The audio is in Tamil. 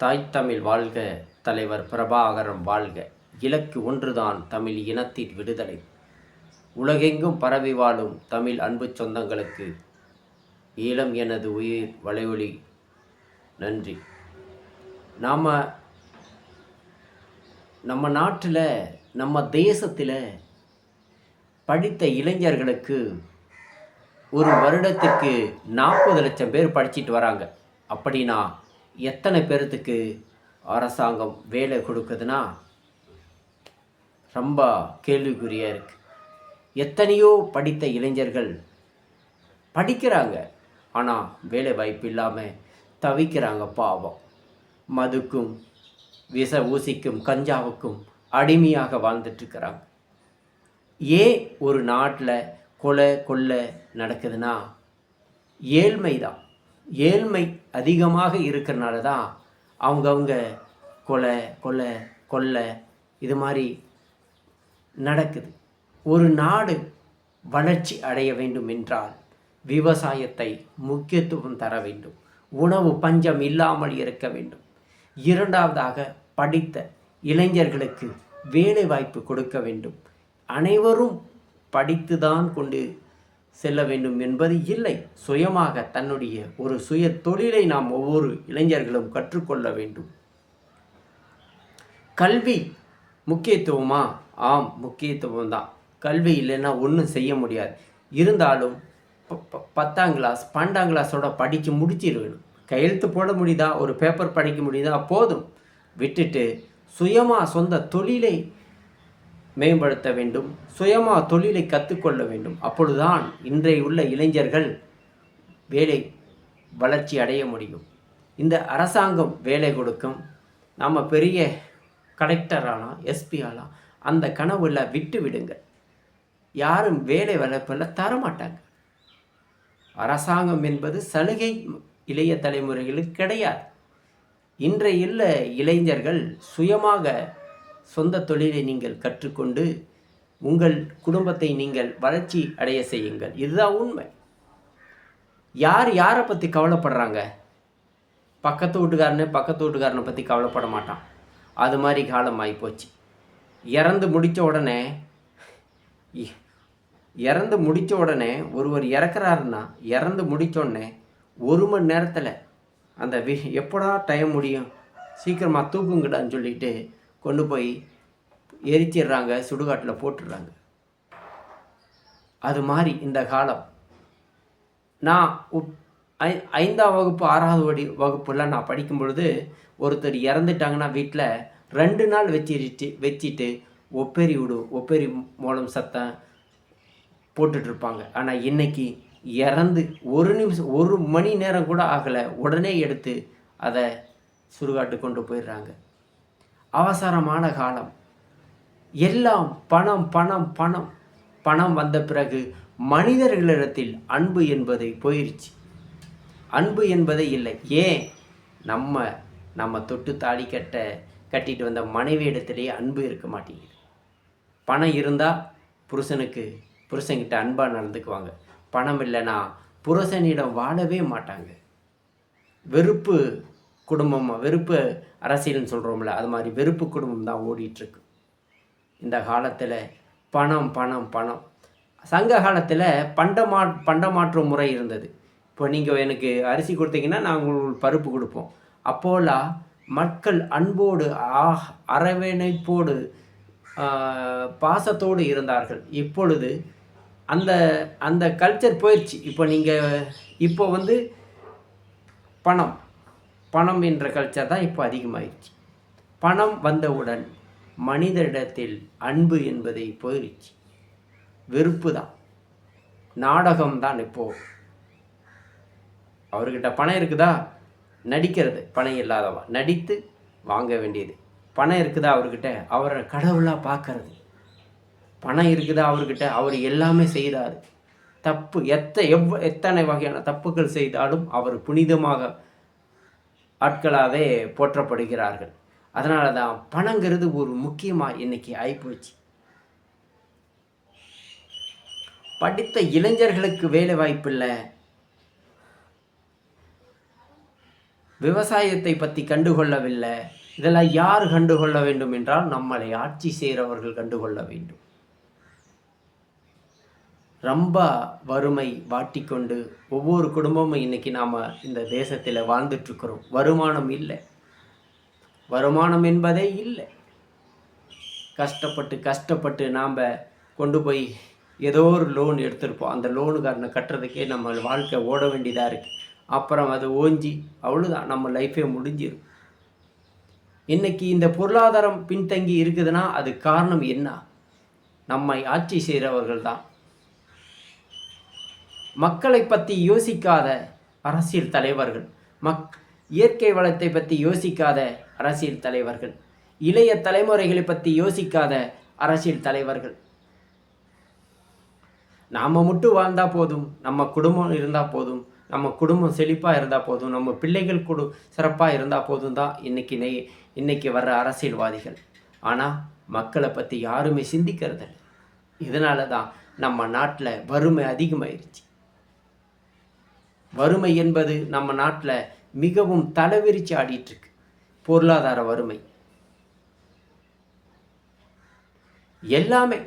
தாய் தமிழ் வாழ்க தலைவர் பிரபாகரம் வாழ்க. இலக்கு ஒன்றுதான் தமிழ் இனத்தின் விடுதலை. உலகெங்கும் பரவி வாழும் தமிழ் அன்பு சொந்தங்களுக்கு ஈழம் எனது உயிர் வலைவொலி நன்றி. நாம் நம்ம நாட்டில் நம்ம தேசத்தில் படித்த இளைஞர்களுக்கு ஒரு வருடத்துக்கு நாற்பது லட்சம் பேர் படிச்சிட்டு வராங்க. அப்படின்னா எத்தனை பேர்த்துக்கு அரசாங்கம் வேலை கொடுக்குதுன்னா ரொம்ப கேள்விக்குறியாக இருக்குது எத்தனையோ படித்த இளைஞர்கள் படிக்கிறாங்க. ஆனால் வேலை வாய்ப்பு இல்லாமல் தவிக்கிறாங்க பாவம். மதுக்கும் விஷ ஊசிக்கும் கஞ்சாவுக்கும் அடிமையாக வாழ்ந்துட்டுருக்கிறாங்க ஏன் ஒரு நாட்டில் கொலை கொள்ளை நடக்குதுன்னா ஏழ்மை தான் ஏழ்மை அதிகமாக இருக்கிறனால தான் அவங்கவுங்க கொலை கொலை கொள்ளை இது மாதிரி நடக்குது. ஒரு நாடு வளர்ச்சி அடைய வேண்டும் என்றால் விவசாயத்தை முக்கியத்துவம் தர வேண்டும். உணவு பஞ்சம் இல்லாமல் இருக்க வேண்டும். இரண்டாவதாக படித்த இளைஞர்களுக்கு வேலை வாய்ப்பு கொடுக்க வேண்டும். அனைவரும் படித்துதான் கொண்டு செல்ல வேண்டும் என்பது இல்லை. சுயமாக தன்னுடைய ஒரு சுய தொழிலை நாம் ஒவ்வொரு இளைஞர்களும் கற்றுக்கொள்ள வேண்டும். கல்வி முக்கியத்துவமா? ஆம் முக்கியத்துவம் தான் கல்வி இல்லைன்னா ஒன்றும் செய்ய முடியாது. இருந்தாலும் ப- ப- பத்தாம் கிளாஸ் பன்னெண்டாம் கிளாஸோட படித்து முடிச்சிருக்கணும். கையெழுத்து போட முடியுதா? ஒரு பேப்பர் படிக்க முடியுதா? போதும். விட்டுட்டு சுயமாக சொந்த தொழிலை மேம்படுத்த வேண்டும் சுயமாக தொழிலை கற்றுக்கொள்ள வேண்டும். அப்பொழுதுதான் இன்றைய உள்ள இளைஞர்கள் வேலை வளர்ச்சி அடைய முடியும். இந்த அரசாங்கம் வேலை கொடுக்கும். நம்ம பெரிய கலெக்டர் ஆகலாம் எஸ்பி ஆகலாம் அந்த கனவுல விட்டு விடுங்க யாரும் வேலை வளர்ப்பில் தர மாட்டாங்க அரசாங்கம் என்பது சலுகை இளைய தலைமுறைகளுக்கு கிடையாது. இன்றையுள்ள இளைஞர்கள் சுயமாக சொந்த தொழிலை நீங்கள் கற்றுக்கொண்டு உங்கள் குடும்பத்தை நீங்கள் வளர்ச்சி அடைய செய்யுங்கள். இதுதான் உண்மை. யார் யாரை பற்றி கவலைப்படுறாங்க? பக்கத்து வீட்டுக்காரனே பக்கத்து வீட்டுக்காரனை பற்றி கவலைப்பட மாட்டான். அது மாதிரி காலம் ஆகிப்போச்சு இறந்து முடித்த உடனே இ- இறந்து முடித்த உடனே ஒருவர் இறக்குறாருன்னா இறந்து முடித்தோடனே ஒரு மணி நேரத்தில் அந்த வி எப்படா டைம் முடியும்? சீக்கிரமாக தூக்குங்கடான்னு சொல்லிட்டு கொண்டு போய் எரிச்சிடுறாங்க சுடுகாட்டில் போட்டுடுறாங்க. அது மாதிரி இந்த காலம். நான் உப்- ஐ ஐந்தாம் வகுப்பு ஆறாவது வடி வகுப்புலாம் நான் படிக்கும் பொழுது ஒருத்தர் இறந்துட்டாங்கன்னா வீட்டில் ரெண்டு நாள் வச்சிட்டு வச்சுட்டு ஒப்பேரி விடு ஒப்பேரி மூலம் சத்தம் போட்டுட்டு இருப்பாங்க ஆனால் இன்னைக்கு இறந்து ஒரு நிமிஷம் ஒரு மணி நேரம் கூட ஆகலை. உடனே எடுத்து அதை சுடுகாட்டு கொண்டு போயிடுறாங்க. அவசரமான காலம். எல்லாம் பணம் பணம் பணம். பணம் வந்த பிறகு மனிதர்களிடத்தில் அன்பு என்பதை போயிருச்சு. அன்பு என்பதே இல்லை. ஏன்? நம்ம நம்ம தொட்டு தாடி கட்ட கட்டிட்டு வந்த மனைவி இடத்துலேயே அன்பு இருக்க மாட்டேங்குது. பணம் இருந்தால் புருஷனுக்கு புருஷன்கிட்ட அன்பாக நடந்துக்குவாங்க. பணம் இல்லைன்னா புருஷனிடம் வாழவே மாட்டாங்க. வெறுப்பு குடும்பம் வெறுப்பு அரசியல்னு சொல்கிறோம்ல அது மாதிரி வெறுப்பு குடும்பம் தான் ஓடிட்டுருக்கு. இந்த காலத்தில் பணம் பணம் பணம். சங்க காலத்தில் பண்டமா பண்டமாற்று முறை இருந்தது. இப்போ நீங்கள் எனக்கு அரிசி கொடுத்தீங்கன்னா நாங்கள் உங்களுக்கு பருப்பு கொடுப்போம். அப்போலாம் மக்கள் அன்போடு ஆஹ் அரவணைப்போடு பாசத்தோடு இருந்தார்கள். இப்பொழுது அந்த அந்த கல்ச்சர் போயிடுச்சு இப்போ நீங்கள் இப்போ வந்து பணம். பணம் என்ற கல்ச்சர் தான் இப்போ அதிகமாயிடுச்சு. பணம் வந்தவுடன் மனிதரிடத்தில் அன்பு என்பதை போயிடுச்சு வெறுப்பு தான். நாடகம் தான் இப்போது அவர்கிட்ட பணம் இருக்குதா? நடிக்கிறது. பணம் இல்லாதவா நடித்து வாங்க வேண்டியது. பணம் இருக்குதா அவர்கிட்ட? அவரை கடவுளாக பார்க்கறது. பணம் இருக்குதா அவர்கிட்ட? அவர் எல்லாமே செய்தார். தப்பு. எத்த எவ் எத்தனை வகையான தப்புகள் செய்தாலும் அவர் புனிதமாக ஆட்களாகவே போற்றப்படுகிறார்கள். அதனால தான் பணங்கிறது ஒரு முக்கியமாக இன்னைக்கு ஆகிப்போச்சு படித்த இளைஞர்களுக்கு வேலை வாய்ப்பு இல்லை விவசாயத்தை பற்றி கண்டுகொள்ளவில்லை. இதெல்லாம் யார் கண்டுகொள்ள வேண்டும் என்றால் நம்மளை ஆட்சி செய்கிறவர்கள் கண்டுகொள்ள வேண்டும். ரொம்ப வறுமை வாட்டிக்கொண்டு ஒவ்வொரு குடும்பமும் இன்னைக்கு நாம் இந்த தேசத்தில் வாழ்ந்துட்டுருக்குறோம். வருமானம் இல்லை. வருமானம் என்பதே இல்லை. கஷ்டப்பட்டு கஷ்டப்பட்டு நாம் கொண்டு போய் ஏதோ ஒரு லோன் எடுத்திருப்போம். அந்த லோனுக்காரனை கட்டுறதுக்கே நம்ம வாழ்க்கை ஓட வேண்டியதாக இருக்குது அப்புறம் அது ஓஞ்சி அவ்வளோதான் நம்ம லைஃபே முடிஞ்சிடும் இன்னைக்கு இந்த பொருளாதாரம் பின்தங்கி இருக்குதுன்னா அது காரணம் என்ன? நம்மை ஆட்சி செய்கிறவர்கள் தான் மக்களை பற்றி யோசிக்காத அரசியல் தலைவர்கள் மக் இயற்கை வளத்தை பற்றி யோசிக்காத அரசியல் தலைவர்கள் இளைய தலைமுறைகளை பற்றி யோசிக்காத அரசியல் தலைவர்கள். நாம் மட்டும் வாழ்ந்தால் போதும் நம்ம குடும்பம் இருந்தால் போதும் நம்ம குடும்பம் செழிப்பாக இருந்தால் போதும் நம்ம பிள்ளைகள் குடு சிறப்பாக இருந்தால் போதும் தான் இன்றைக்கி நெய் இன்றைக்கி வர்ற அரசியல்வாதிகள். ஆனால் மக்களை பற்றி யாருமே சிந்திக்கிறதில்ல. இதனால தான் நம்ம நாட்டில் வறுமை அதிகமாயிருச்சு. வறுமை என்பது நம்ம நாட்டில் மிகவும் தலைவிரிச்சு ஆடிட்டுருக்கு. பொருளாதார வறுமை. எல்லாமே